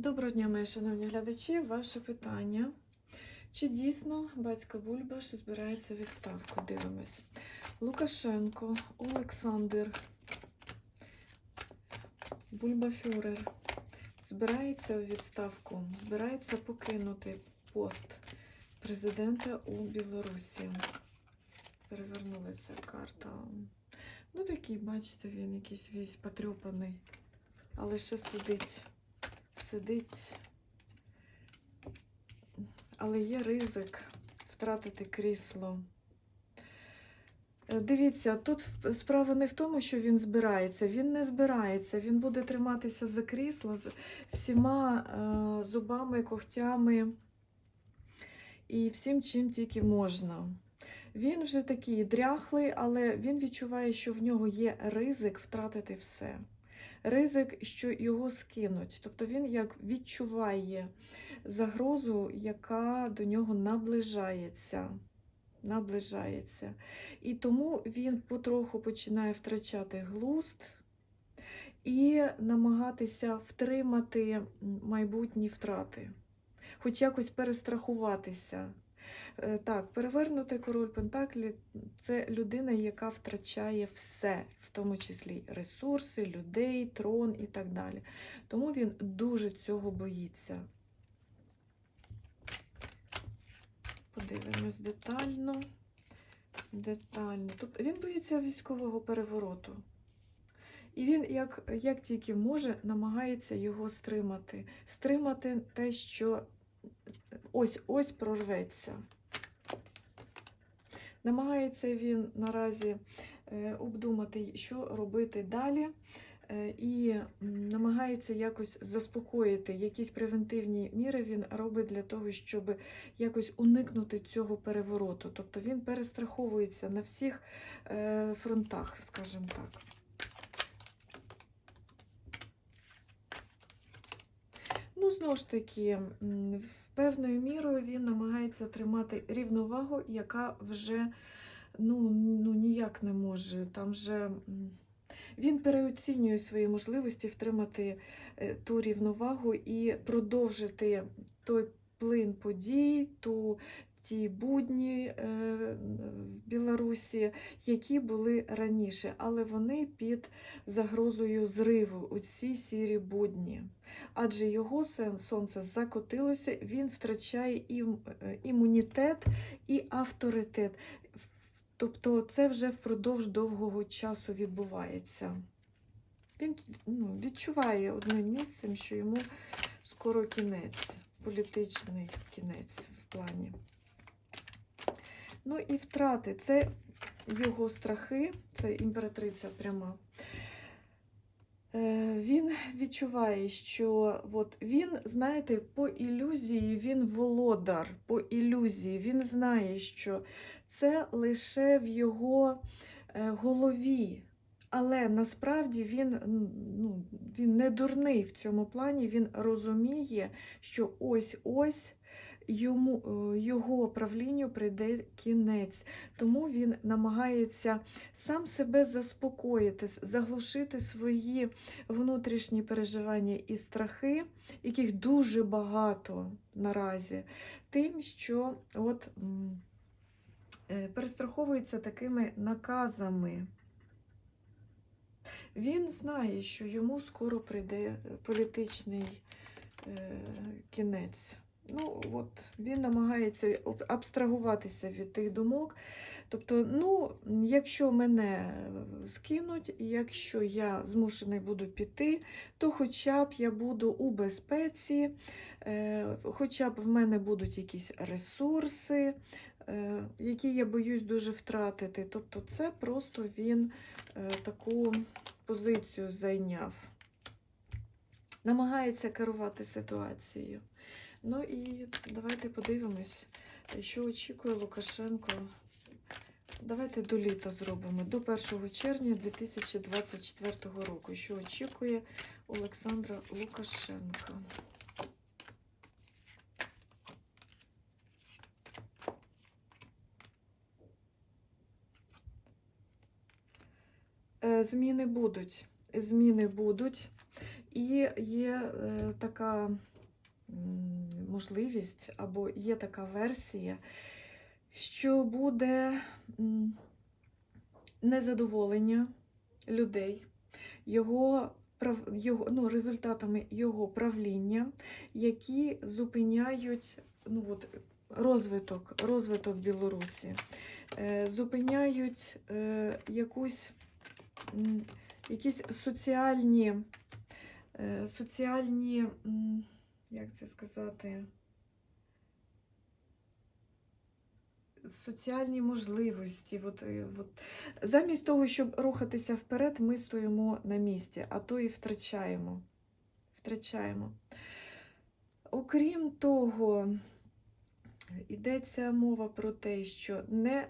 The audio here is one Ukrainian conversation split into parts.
Доброго дня, мої шановні глядачі. Ваше питання. Чи дійсно батько Бульбаш збирається відставку? Дивимось. Лукашенко, Олександр, Бульбафюрер збирається у відставку, збирається покинути пост президента у Білорусі. Перевернулася карта. Ну, такий, бачите, він якийсь весь потрьопаний, але ще сидить сидить, але є ризик втратити крісло. Е, Дивіться, тут справа не в тому, що він збирається. Він не збирається. Він буде триматися за крісло з всіма е, зубами, когтями і всім, чим тільки можна. Він вже такий дряхлий, але він відчуває, що в нього є ризик втратити все ризик, що його скинуть. Тобто він як відчуває загрозу, яка до нього наближається. Наближається. І тому він потроху починає втрачати глузд і намагатися втримати майбутні втрати, хоч якось перестрахуватися. Е, Так, перевернутий король Пентаклі це людина, яка втрачає все, в тому числі ресурси, людей, трон і так далі. Тому він дуже цього боїться. Подивимось детально. Детально. Тобто він боїться військового перевороту. І він, як, як тільки може, намагається його стримати. Стримати те, що ось-ось прорветься. Намагається він наразі е, обдумати, що робити далі, е, і намагається якось заспокоїти, якісь превентивні міри він робить для того, щоб якось уникнути цього перевороту. Тобто він перестраховується на всіх е, фронтах, скажімо так. Ну, знову ж таки, певною мірою він намагається тримати рівновагу, яка вже ну, ну, ніяк не може. Там вже він переоцінює свої можливості втримати е, ту рівновагу і продовжити той плин подій, ту, ті будні е, в Білорусі, які були раніше, але вони під загрозою зриву у ці сірі будні адже його сонце закотилося, він втрачає ім, е, імунітет і авторитет. Тобто це вже впродовж довгого часу відбувається. Він ну, відчуває одним місцем, що йому скоро кінець, політичний кінець в плані. Ну і втрати це його страхи, це імператриця пряма. Е, Він відчуває, що от він, знаєте, по ілюзії він володар, по ілюзії. Він знає, що це лише в його е, голові. Але насправді він, ну, він не дурний в цьому плані, він розуміє, що ось-ось йому, е, його правлінню прийде кінець. Тому він намагається сам себе заспокоїти, заглушити свої внутрішні переживання і страхи, яких дуже багато наразі, тим, що от, е, перестраховується такими наказами. Він знає, що йому скоро прийде е, політичний е, кінець. Ну, от, він намагається абстрагуватися від тих думок. Тобто, ну, якщо мене е, скинуть, і якщо я змушений буду піти, то хоча б я буду у безпеці, е, хоча б в мене будуть якісь ресурси, е, які я боюсь дуже втратити. Тобто, це просто він таку позицію зайняв. Намагається керувати ситуацією. Ну і давайте подивимось, що очікує Лукашенко. Давайте до літа зробимо, до 1 червня 2024 року. Що очікує Олександра Лукашенка? Е, Зміни будуть. Зміни будуть. І є е, така можливість, або є така версія, що буде незадоволення людей, його, його, ну, результатами його правління, які зупиняють ну, от, розвиток, розвиток Білорусі, е, зупиняють е, якусь, якісь соціальні, е, соціальні, як це сказати, соціальні можливості. От, е, от. Замість того, щоб рухатися вперед, ми стоїмо на місці, а то і втрачаємо. Втрачаємо. Окрім того, йдеться мова про те, що не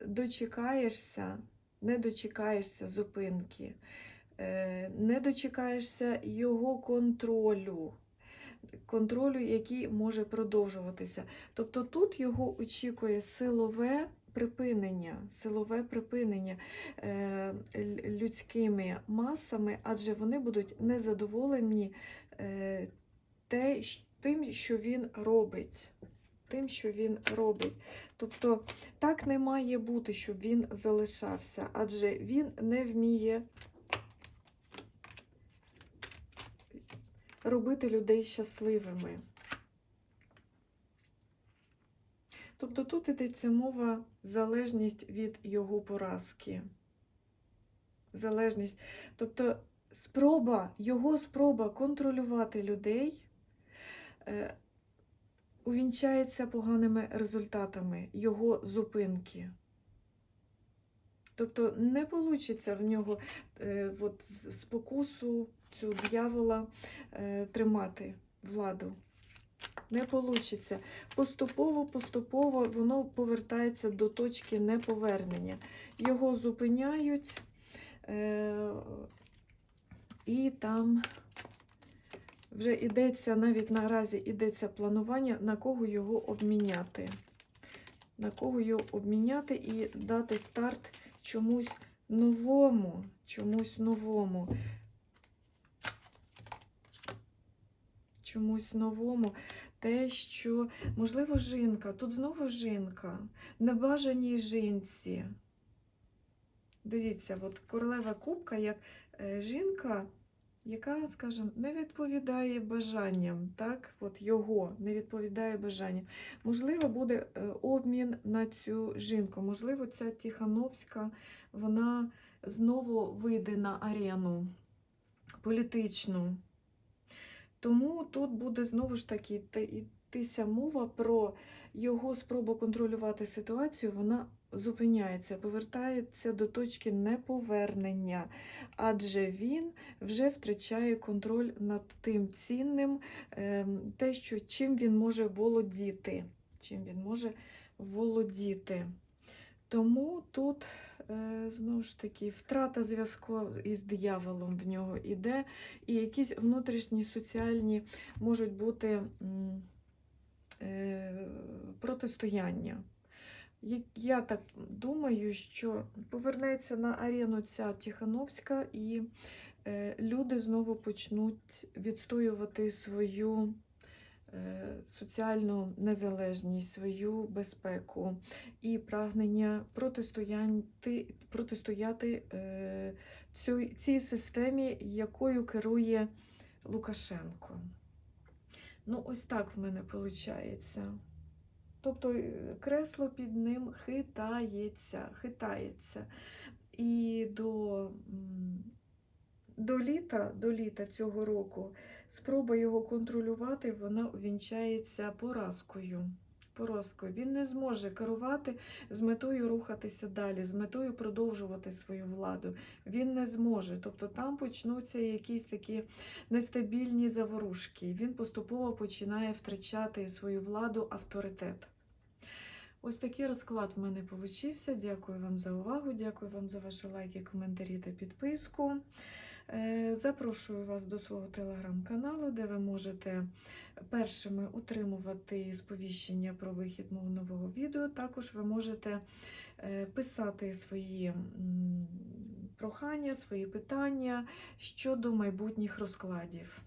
дочекаєшся, не дочекаєшся зупинки, е, не дочекаєшся його контролю, контролю, який може продовжуватися. Тобто тут його очікує силове припинення, силове припинення е, людськими масами, адже вони будуть незадоволені е, те, тим, що він робить. Тим, що він робить. Тобто так не має бути, щоб він залишався, адже він не вміє робити людей щасливими. Тобто тут йдеться мова залежність від його поразки. Залежність. Тобто спроба, його спроба контролювати людей е, увінчається поганими результатами його зупинки. Тобто не вийде в нього е, от, спокусу цю дьявола е, тримати владу. Не вийде. Поступово, поступово воно повертається до точки неповернення. Його зупиняють, е, і там вже йдеться, навіть наразі йдеться планування, на кого його обміняти. На кого його обміняти і дати старт чомусь новому, чомусь новому. Чомусь новому. Те, що, можливо, жінка, тут знову жінка, небажаній жінці. Дивіться, от королева кубка, як е, жінка, яка, скажімо, не відповідає бажанням, так, от його не відповідає бажанням. Можливо, буде е, обмін на цю жінку. Можливо, ця Тихановська, вона знову вийде на арену політичну. Тому тут буде знову ж таки йти- йтися мова про його спробу контролювати ситуацію, вона зупиняється, повертається до точки неповернення, адже він вже втрачає контроль над тим цінним, ем, те, що, чим він може володіти. Чим він може володіти. Тому тут, е, знову ж таки, втрата зв'язку із дияволом в нього іде, і якісь внутрішні соціальні можуть бути е, протистояння. Я- так думаю, що повернеться на арену ця Тихановська, і е, люди знову почнуть відстоювати свою е, соціальну незалежність, свою безпеку і прагнення протистояти, протистояти е, цій системі, якою керує Лукашенко. Ну, ось так в мене виходить. Тобто е, кресло під ним хитається, хитається. І до, до літа, до літа цього року спроба його контролювати, вона увінчається поразкою. Поразкою. Він не зможе керувати з метою рухатися далі, з метою продовжувати свою владу. Він не зможе. Тобто там почнуться якісь такі нестабільні заворушки. Він поступово починає втрачати свою владу, авторитет. Ось такий розклад в мене получився. Дякую вам за увагу, дякую вам за ваші лайки, коментарі та підписку. Е, Запрошую вас до свого телеграм-каналу, де ви можете першими утримувати сповіщення про вихід мого нового відео. Також ви можете е, писати свої прохання, свої питання щодо майбутніх розкладів.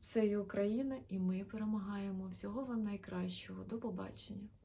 Все є Україна, і ми перемагаємо. Всього вам найкращого. До побачення.